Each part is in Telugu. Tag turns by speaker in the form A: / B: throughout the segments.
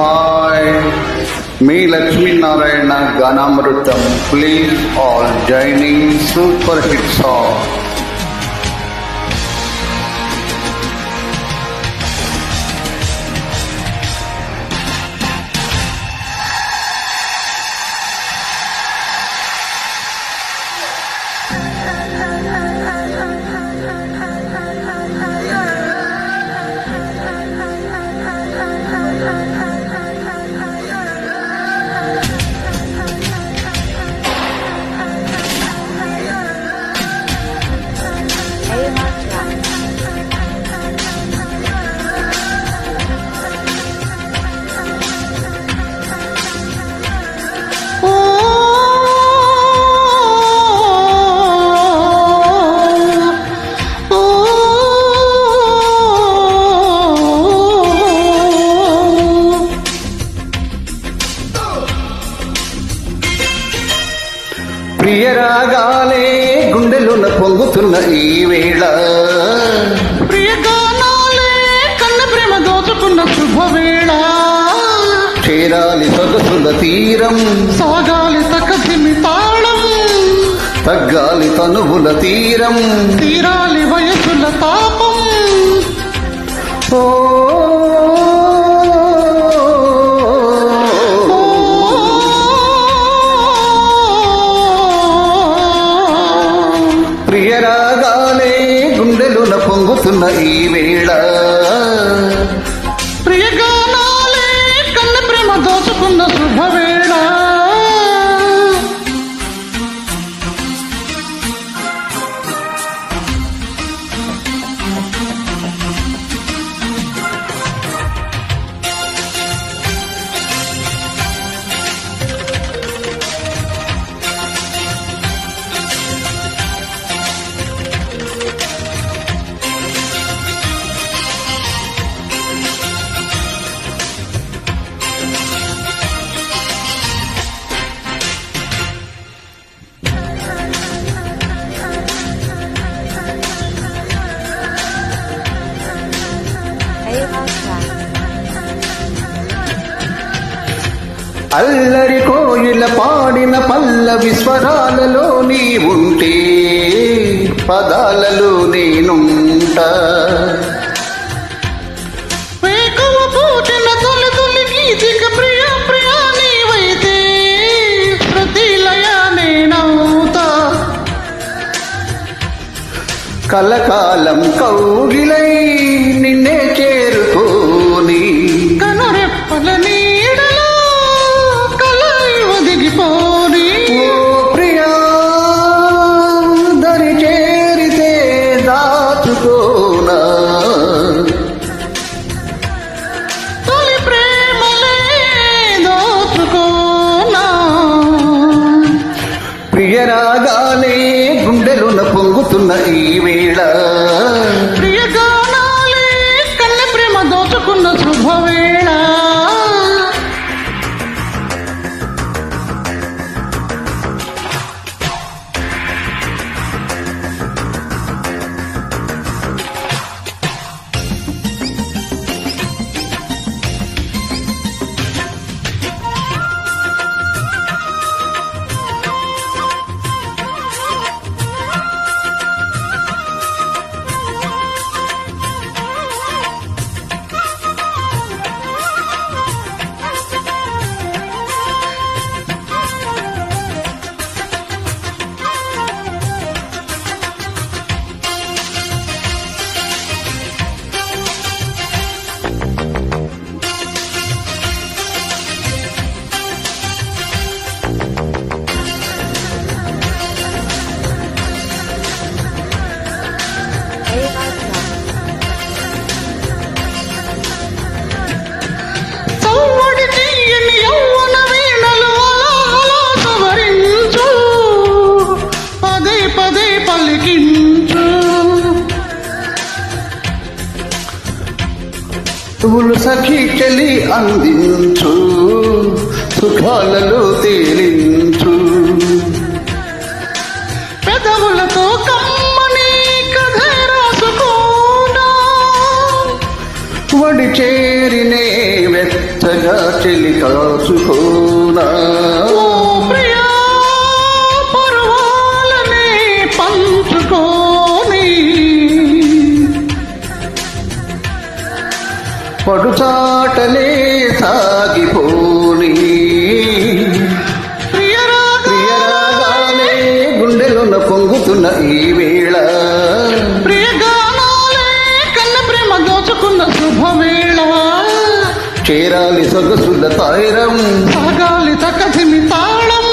A: Mahai. Me Lakshmi Narayana Ganamrutam. Please all
B: joining Super
A: Hit Song. పొంగుతున్న ఈ వేళ
C: ప్రియగానాలే కన్న ప్రేమ దోచుకున్న శుభవేళ.
A: చేరాలి సొగసుల తీరం
C: సాగాలి తక్కసిమి తాళం.
A: తగ్గాలి తనువుల తీరం.
C: తీరాలి వయసుల తాపం.
A: ఓ అల్లరి కోయిల పాడిన పల్లవి స్వరాలలో నీ ఉంటే పదాలలో నేనుంటా.
C: పూచిన తొలి తొలి Thank
A: you. సఖి చెలి అందించు సుఖాలలో తేలించు.
C: పెదవులతో కమ్మని కథ రాసుకోనా
A: పాడి చేరినే వెచ్చగా చెలి కాచుకోనా పడుచాటలే సాగిపోని.
C: ప్రియరాగ
A: ప్రియరాగాలే గుండెలున్న పొంగుతున్న ఈ వేళ.
C: శుభవేళ
A: చేరాలి సొగసుల తాయిరం.
C: సాగాలి తకసిమి తాళం.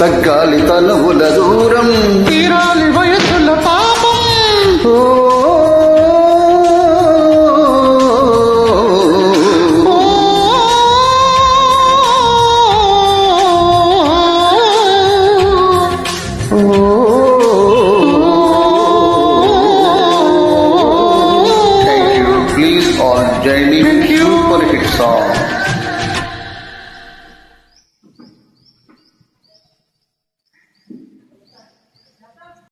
A: తగ్గాలి తనువుల దూరం.
C: తీరాలి వయసుల పాపం.
A: ఓ Thank you. Song.